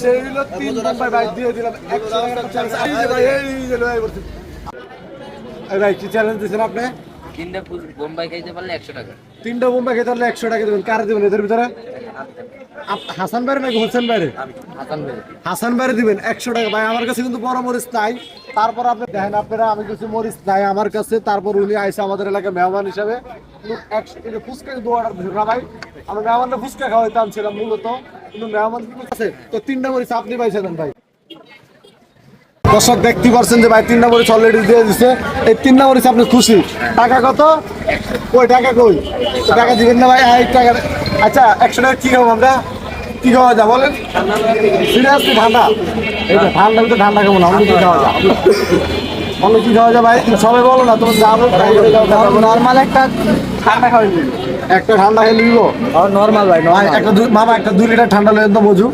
সেই হলো তিন বোম্বাই ভাই দিয়ে দিলাম। একশো টাকার চ্যালেঞ্জ এই যে ভাই এই যে ভাই বলছি ভাই কি চ্যালেঞ্জ দিয়েছেন আপনি? তিনটা বোম্বাই খাইতে পারলে একশো টাকা। তিনটা বোম্বাই খেতে হলে একশো টাকা দেবেন। কার দেবেন এদের ভিতরে? হাসান ভাইরে নাকি হোসেন ভাইরে? হাসান বেড়ে দিবেন একশো টাকা। ভাই আমার কাছে কিন্তু বড় মরিচ নাই। তারপর আপনি দেখেন আপনারা আমি কিছু মরিচ নাই আমার কাছে। তারপর উনি আইসে আমাদের এলাকায় মেহমান হিসাবে। একশো ফুচকা কিন্তু অর্ডার ভাই? আমি মেহমানরা ফুচকা খাওয়াইতে আনছিলাম মূলত। কিন্তু মেহমান আছে? তো তিনটা মরিচ আপনি ভাই। দর্শক দেখতে পারছেন যে ভাই তিনটা মরিচ অলরেডি দিয়ে দিছে। এই তিনটা মরিচ আপনি খুশি। টাকা কত? কই, টাকা কই? টাকা দিবেন না ভাই? টাকা আচ্ছা একশো টাকা কি খাব আমরা? কি খাওয়া যায় বলেন? সিরিয়াসলি ঠান্ডা এই তো ঠান্ডা খাব না অন্য কি খাওয়া যায়? অন্য কি খাওয়া যায় ভাই? সবাই বলো না তোমার যাব নর্মাল একটা ঠান্ডা খাওয়াই একটা ঠান্ডা খেয়ে নিব? নর্মাল ভাই একটা মামা একটা দুই লিটার ঠান্ডা লেন তো মজু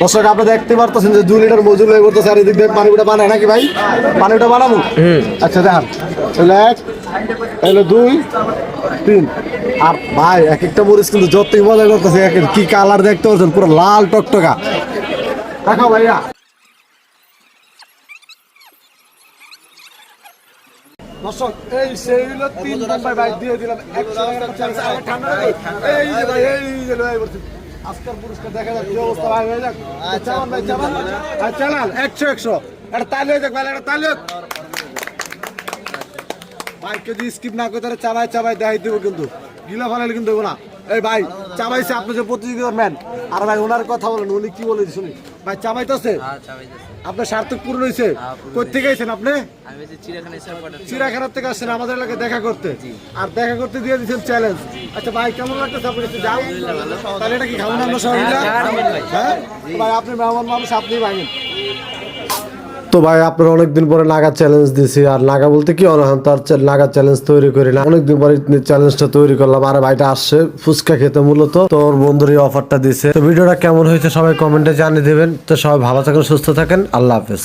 দর্শক আপনি দেখতে পারতেছেন যে দুই লিটার মজুর লয়ে করতেছে আর এদিক দিয়ে পানিটা বানায় নাকি ভাই? পানিটা বানাবো? আচ্ছা দেখান। তাহলে এক তাহলে দুই তিন। আর ভাই এক একটা মরিচ কিন্তু যতই মজা করতেছে এক এক- কি কালার দেখতে পাচ্ছেন? পুরো লাল টকটকা। দেখো ভাইয়া। দর্শক এই সেই হলো তিন বোম্বাই বাইক দিয়ে দিলাম একশো আমার ঠান্ডা। এই যে ভাই এই যে ভাই বলছি। আজকের পুরস্কার দেখা যাক কি অবস্থা ভাই হয়ে যাক। চালান ভাই চালান। আর চালান। একশো একশো। একটা তালি হয়ে যাক ভাই একটা তালি হোক। ভাই যদি স্কিপ না করে তাহলে চাবাই চাবাই দেখাই দেবো কিন্তু। গিলা ফালাইলে কিন্তু দেবো না। এই ভাই চাবাইছে আপনি যে প্রতিযোগিতার ম্যান আর ভাই ওনার কথা বলেন উনি কি বলে শুনি? ভাই চাবাইতেছে? আচ্ছা ভাই আপনার সার্থক পূরণ হয়েছে কোথা থেকে আইছেন আপনি? চিড়াখানার থেকে। আসছেন আমাদের এলাকায় দেখা করতে। আর দেখা করতে দিয়ে দিচ্ছেন চ্যালেঞ্জ আচ্ছা ভাই কেমন লাগতেছে আপনি একটু যাও। তাহলে এটা কি খাবেন আমরা সবাই হ্যাঁ ভাই আপনি মেহমান মানুষ আপনি ভাঙেন তো ভাই, আপনারা অনেকদিন পরে নাগা চ্যালেঞ্জ দিছি। আর নাগা বলতে কি, অনহান তো আর নাগা চ্যালেঞ্জ তৈরি করি না। অনেকদিন পরে চ্যালেঞ্জটা তৈরি করলাম। আর ভাইটা আসছে ফুচকা খেতে মূলত। তো ওর বন্ধুর এই অফারটা দিছে। তো ভিডিওটা কেমন হয়েছে সবাই কমেন্টে জানিয়ে দেবেন। তো সবাই ভালো থাকেন, সুস্থ থাকেন। আল্লাহ হাফেজ।